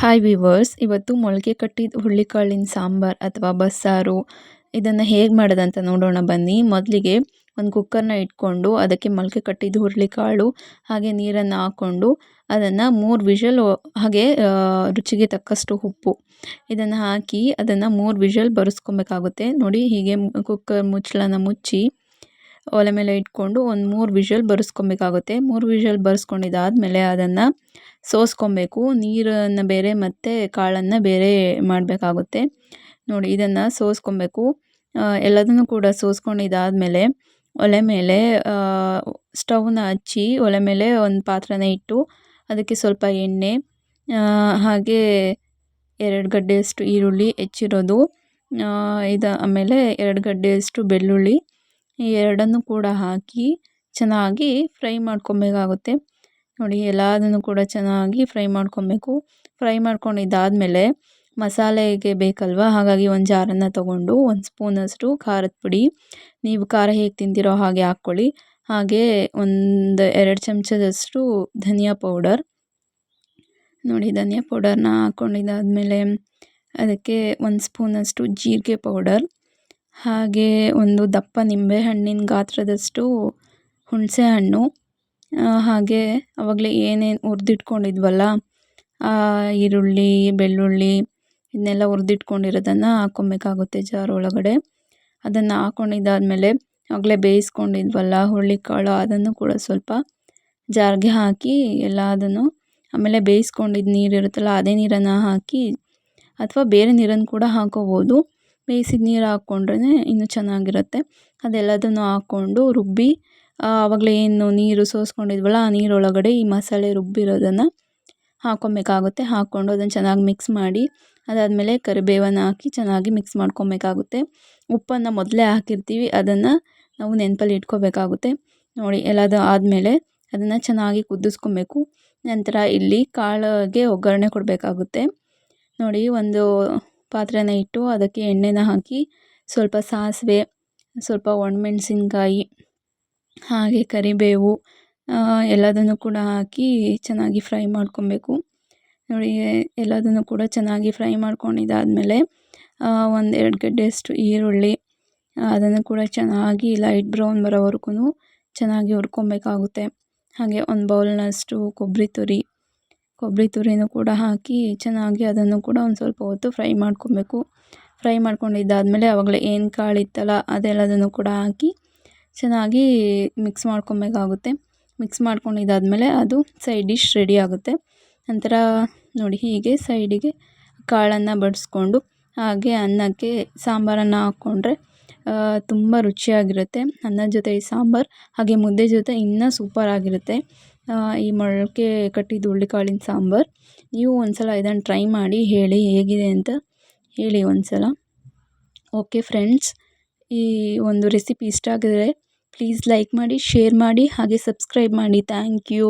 Hi viewers ಇವತ್ತು ಮೊಳಕೆ ಕಟ್ಟಿದ ಹುಳ್ಳಿಕಾಳಿನ ಸಾಂಬಾರ್ ಅಥವಾ ಬಸ್ಸಾರು, ಇದನ್ನು ಹೇಗೆ ಮಾಡೋದಂತ ನೋಡೋಣ ಬನ್ನಿ. ಮೊದಲಿಗೆ ಒಂದು ಕುಕ್ಕರ್ನ ಇಟ್ಕೊಂಡು ಅದಕ್ಕೆ ಮೊಳಕೆ ಕಟ್ಟಿದ ಹುರುಳಿಕಾಳು, ಹಾಗೆ ನೀರನ್ನು ಹಾಕ್ಕೊಂಡು ಅದನ್ನು ಮೂರು ವಿಷಲ್ ಹಾಗೆ ರುಚಿಗೆ ತಕ್ಕಷ್ಟು ಉಪ್ಪು. ಇದನ್ನು ಹಾಕಿ ಅದನ್ನು ಮೂರು ವಿಷಲ್ ಬರೆಸ್ಕೊಬೇಕಾಗುತ್ತೆ. ನೋಡಿ ಹೀಗೆ ಕುಕ್ಕರ್ ಮುಚ್ಚಳನ ಮುಚ್ಚಿ ಒಲೆ ಮೇಲೆ ಇಟ್ಕೊಂಡು ಒಂದು ಮೂರು ವಿಷಲ್ ಬರೆಸ್ಕೊಬೇಕಾಗುತ್ತೆ. ಮೂರು ವಿಷಲ್ ಬರೆಸ್ಕೊಂಡಿದ್ದಾದಮೇಲೆ ಅದನ್ನು ಸೋಸ್ಕೊಬೇಕು. ನೀರನ್ನು ಬೇರೆ ಮತ್ತು ಕಾಳನ್ನು ಬೇರೆ ಮಾಡಬೇಕಾಗುತ್ತೆ. ನೋಡಿ, ಇದನ್ನು ಸೋಸ್ಕೊಬೇಕು. ಎಲ್ಲದನ್ನು ಕೂಡ ಸೋಸ್ಕೊಂಡಿದ್ದಾದಮೇಲೆ ಒಲೆ ಮೇಲೆ ಸ್ಟವ್ನ ಹಚ್ಚಿ ಒಲೆ ಮೇಲೆ ಒಂದು ಪಾತ್ರೆನ ಇಟ್ಟು ಅದಕ್ಕೆ ಸ್ವಲ್ಪ ಎಣ್ಣೆ ಹಾಗೆ ಎರಡು ಗಡ್ಡೆಯಷ್ಟು ಈರುಳ್ಳಿ ಹೆಚ್ಚಿರೋದು ಇದು ಆಮೇಲೆ ಎರಡು ಗಡ್ಡೆಯಷ್ಟು ಬೆಳ್ಳುಳ್ಳಿ ಎರಡನ್ನೂ ಕೂಡ ಹಾಕಿ ಚೆನ್ನಾಗಿ ಫ್ರೈ ಮಾಡ್ಕೊಬೇಕಾಗುತ್ತೆ. ನೋಡಿ, ಎಲ್ಲದನ್ನು ಕೂಡ ಚೆನ್ನಾಗಿ ಫ್ರೈ ಮಾಡ್ಕೊಬೇಕು. ಫ್ರೈ ಮಾಡ್ಕೊಂಡಿದ್ದಾದಮೇಲೆ ಮಸಾಲೆಗೆ ಬೇಕಲ್ವ? ಹಾಗಾಗಿ ಒಂದು ಜಾರನ್ನು ತೊಗೊಂಡು ಒಂದು ಸ್ಪೂನಷ್ಟು ಖಾರದ ಪುಡಿ. ನೀವು ಖಾರ ಹೇಗೆ ತಿಂದಿರೋ ಹಾಗೆ ಹಾಕ್ಕೊಳ್ಳಿ. ಹಾಗೆ ಒಂದು ಎರಡು ಚಮಚದಷ್ಟು ಧನಿಯಾ ಪೌಡರ್. ನೋಡಿ, ಧನಿಯಾ ಪೌಡರ್ನ ಹಾಕ್ಕೊಂಡಿದ್ದಾದಮೇಲೆ ಅದಕ್ಕೆ ಒಂದು ಸ್ಪೂನಷ್ಟು ಜೀರಿಗೆ ಪೌಡರ್. ಹಾಗೆ ಒಂದು ದಪ್ಪ ನಿಂಬೆಹಣ್ಣಿನ ಗಾತ್ರದಷ್ಟು ಹುಣಸೆ ಹಣ್ಣು ಹಾಗೆ ಅವಾಗಲೇ ಏನೇನು ಹುರಿದಿಟ್ಕೊಂಡಿದ್ವಲ್ಲ ಈರುಳ್ಳಿ, ಬೆಳ್ಳುಳ್ಳಿ ಇದನ್ನೆಲ್ಲ ಹುರಿದಿಟ್ಕೊಂಡಿರೋದನ್ನು ಹಾಕ್ಕೊಬೇಕಾಗುತ್ತೆ ಜಾರ್ ಒಳಗಡೆ. ಅದನ್ನು ಹಾಕ್ಕೊಂಡಿದ್ದಾದ್ಮೇಲೆ ಆಗಲೇ ಬೇಯಿಸ್ಕೊಂಡಿದ್ವಲ್ಲ ಹುರುಳಿಕಾಳು, ಅದನ್ನು ಕೂಡ ಸ್ವಲ್ಪ ಜಾರ್ಗೆ ಹಾಕಿ ಎಲ್ಲ ಅದನ್ನು ಆಮೇಲೆ ಬೇಯಿಸ್ಕೊಂಡಿದ್ದ ನೀರು ಇರುತ್ತಲ್ಲ ಅದೇ ನೀರನ್ನು ಹಾಕಿ ಅಥವಾ ಬೇರೆ ನೀರನ್ನು ಕೂಡ ಹಾಕ್ಕೋಬೋದು ಬೇಯಿಸಿದ ನೀರು ಹಾಕ್ಕೊಂಡ್ರೇ ಇನ್ನೂ ಚೆನ್ನಾಗಿರುತ್ತೆ. ಅದೆಲ್ಲದನ್ನು ಹಾಕ್ಕೊಂಡು ರುಬ್ಬಿ ಆವಾಗಲೇ ಏನು ನೀರು ಸೋಸ್ಕೊಂಡಿದ್ವಲ್ಲ, ಆ ನೀರೊಳಗಡೆ ಈ ಮಸಾಲೆ ರುಬ್ಬಿರೋದನ್ನು ಹಾಕ್ಕೊಬೇಕಾಗುತ್ತೆ. ಹಾಕ್ಕೊಂಡು ಅದನ್ನು ಚೆನ್ನಾಗಿ ಮಿಕ್ಸ್ ಮಾಡಿ, ಅದಾದಮೇಲೆ ಕರಿಬೇವನ್ನು ಹಾಕಿ ಚೆನ್ನಾಗಿ ಮಿಕ್ಸ್ ಮಾಡ್ಕೊಬೇಕಾಗುತ್ತೆ. ಉಪ್ಪನ್ನು ಮೊದಲೇ ಹಾಕಿರ್ತೀವಿ, ಅದನ್ನು ನಾವು ನೆನಪಲ್ಲಿ ಇಟ್ಕೋಬೇಕಾಗುತ್ತೆ. ನೋಡಿ, ಎಲ್ಲದು ಆದಮೇಲೆ ಅದನ್ನು ಚೆನ್ನಾಗಿ ಕುದಿಸ್ಕೊಬೇಕು. ನಂತರ ಇಲ್ಲಿ ಕಾಳಿಗೆ ಒಗ್ಗರಣೆ ಕೊಡಬೇಕಾಗುತ್ತೆ. ನೋಡಿ, ಒಂದು ಪಾತ್ರೆನ ಇಟ್ಟು ಅದಕ್ಕೆ ಎಣ್ಣೆನ ಹಾಕಿ ಸ್ವಲ್ಪ ಸಾಸಿವೆ, ಸ್ವಲ್ಪ ಒಣಮೆಣ್ಸಿನ್ಕಾಯಿ, ಹಾಗೆ ಕರಿಬೇವು ಎಲ್ಲದನ್ನು ಕೂಡ ಹಾಕಿ ಚೆನ್ನಾಗಿ ಫ್ರೈ ಮಾಡ್ಕೊಬೇಕು. ನೋಡಿ, ಎಲ್ಲದನ್ನು ಕೂಡ ಚೆನ್ನಾಗಿ ಫ್ರೈ ಮಾಡ್ಕೊಂಡಿದ್ದಾದಮೇಲೆ ಒಂದು ಎರಡು ಗಡ್ಡೆಯಷ್ಟು ಈರುಳ್ಳಿ, ಅದನ್ನು ಕೂಡ ಚೆನ್ನಾಗಿ ಲೈಟ್ ಬ್ರೌನ್ ಬರೋವರೆಗೂ ಚೆನ್ನಾಗಿ ಹುರ್ಕೊಬೇಕಾಗುತ್ತೆ. ಹಾಗೆ ಒಂದು ಬೌಲ್ನಷ್ಟು ಕೊಬ್ಬರಿ ತುರಿ ಕೊಬ್ಬರಿ ತುರಿನೂ ಕೂಡ ಹಾಕಿ ಚೆನ್ನಾಗಿ ಅದನ್ನು ಕೂಡ ಒಂದು ಸ್ವಲ್ಪ ಹೊತ್ತು ಫ್ರೈ ಮಾಡ್ಕೊಬೇಕು. ಫ್ರೈ ಮಾಡ್ಕೊಂಡಿದ್ದಾದಮೇಲೆ ಆವಾಗಲೇ ಏನು ಕಾಳಿತ್ತಲ್ಲ ಅದೆಲ್ಲದನ್ನು ಕೂಡ ಹಾಕಿ ಚೆನ್ನಾಗಿ ಮಿಕ್ಸ್ ಮಾಡ್ಕೊಬೇಕಾಗುತ್ತೆ. ಮಿಕ್ಸ್ ಮಾಡ್ಕೊಂಡಿದ್ದಾದಮೇಲೆ ಅದು ಸೈಡ್ ಡಿಶ್ ರೆಡಿ ಆಗುತ್ತೆ. ನಂತರ ನೋಡಿ ಹೀಗೆ ಸೈಡಿಗೆ ಕಾಳನ್ನು ಬಡಿಸ್ಕೊಂಡು ಹಾಗೆ ಅನ್ನಕ್ಕೆ ಸಾಂಬಾರನ್ನು ಹಾಕ್ಕೊಂಡ್ರೆ ತುಂಬ ರುಚಿಯಾಗಿರುತ್ತೆ. ಅನ್ನದ ಜೊತೆ ಈ ಸಾಂಬಾರು, ಹಾಗೆ ಮುದ್ದೆ ಜೊತೆ ಇನ್ನೂ ಸೂಪರಾಗಿರುತ್ತೆ ಈ ಮೊಳಕೆ ಕಟ್ಟಿದ ಹುಳ್ಳಿಕಾಳಿನ ಸಾಂಬಾರು. ನೀವು ಒಂದು ಸಲ ಇದನ್ನು ಟ್ರೈ ಮಾಡಿ ಹೇಳಿ ಹೇಗಿದೆ ಅಂತ ಹೇಳಿ ಒಂದು ಸಲ ಓಕೆ ಫ್ರೆಂಡ್ಸ್ ಈ ಒಂದು ರೆಸಿಪಿ ಇಷ್ಟ ಆಗಿದ್ರೆ ಪ್ಲೀಸ್ ಲೈಕ್ ಮಾಡಿ ಶೇರ್ ಮಾಡಿ, ಹಾಗೆ ಸಬ್ಸ್ಕ್ರೈಬ್ ಮಾಡಿ. Thank you